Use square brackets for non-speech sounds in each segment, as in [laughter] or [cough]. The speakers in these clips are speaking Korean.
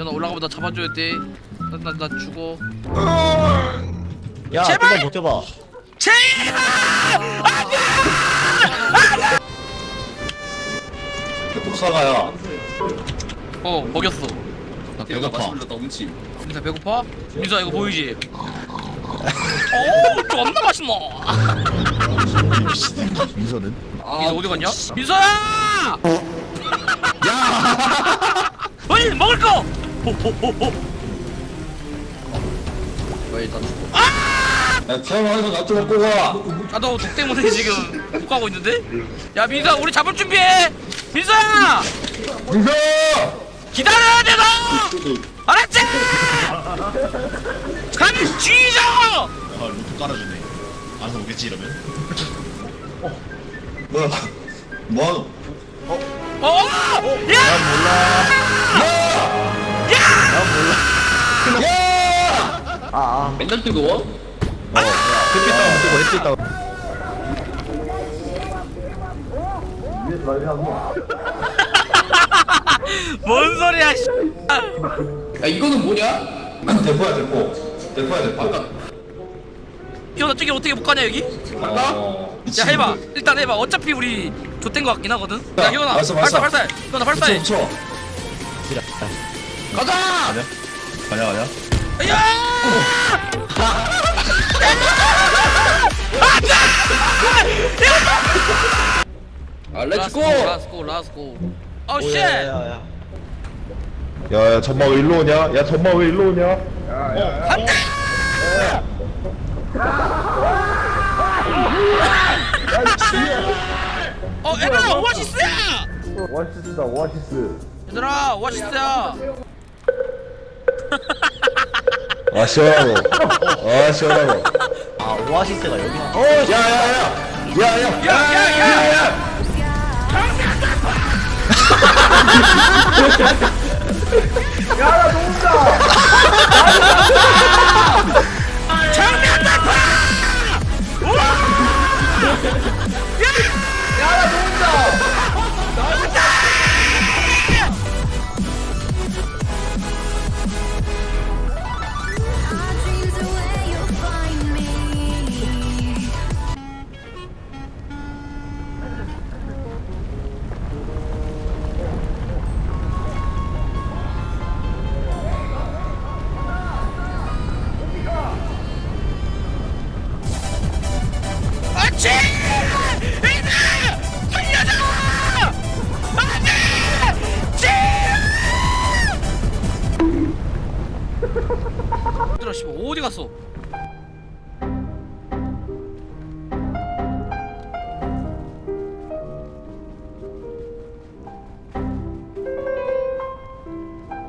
연아 올라가면 나 잡아줘야 돼. 나나나 죽어. 야 제발! 좀만 버텨봐 독사가야. 어 먹였어. 나 배고파. 나 움침. 민사 배고파? 민사 이거 보이지? 오 존나 맛있노. 민서는? 민사 어디 갔냐? 민서야! 야! [laughs] 어이 먹을 거! 호호호호. 야, 태어나서 나 좀 먹고 가. 나도 독 때문에 지금 못 가고 있는데? 야 민서 우리 잡을 준비해! 민서야! 민서! 기다려야 돼 너! 알았지? 가면 쥐죠! 아 루트 깔아주네 알아서 오겠지 이러면 뭐야? 뭐하노? 어? 야! 아아 맨날 뜨거워? 어 햇빛 따고 뜨고 햇빛 따고 [laughs] 뭔 소리야 씨. 야, 이거는 뭐냐? 대포야, 대포. 대포야, 대포. 기현아 저기 어떻게 못 가냐 여기? 어. 야 해봐 일단 해봐 어차피 우리 좆된 거 같긴 하거든 야 야, 기현아 발사, 발사 발사. 발사 기현아 발사해 쳐, 쳐. 가자! 가냐 가냐 야! 아, 렛츠고! 렛츠고 렛츠고 어 쉣! 야야야 야 야 전마 왜 일로 오냐? 야 전마 왜 일로 오냐? 안돼! 어 얘들아 오아시스야! 오아시스다 오아시스 얘들아 오아시스야 [laughs] 아 시원하고 아 시원하고 아 오아시스가 여기 어 야야야 야야 야야야! My 아치! 이들! 살려줘! 안돼! 치! 얘들아 씨발 어디 갔어?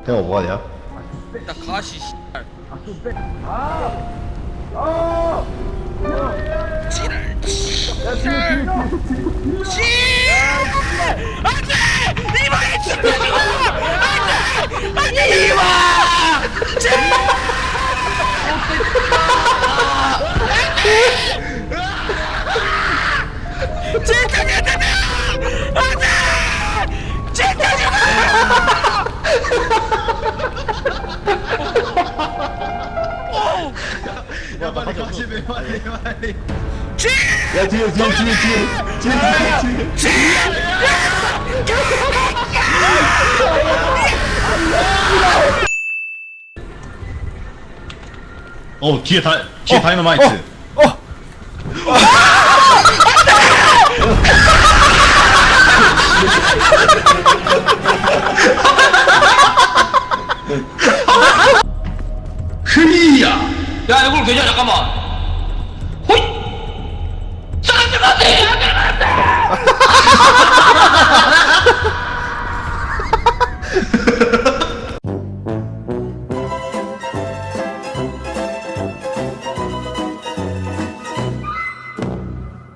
태가 뭐하냐? 나 가시 씨발 지랄 지랄 안돼! 이방에 죽여줘! 안돼! 안돼 야 뒤에 뒤에 뒤에 뒤에 뒤에 뒤에 어 뒤에 다 뒤에 다이너마이트. 흐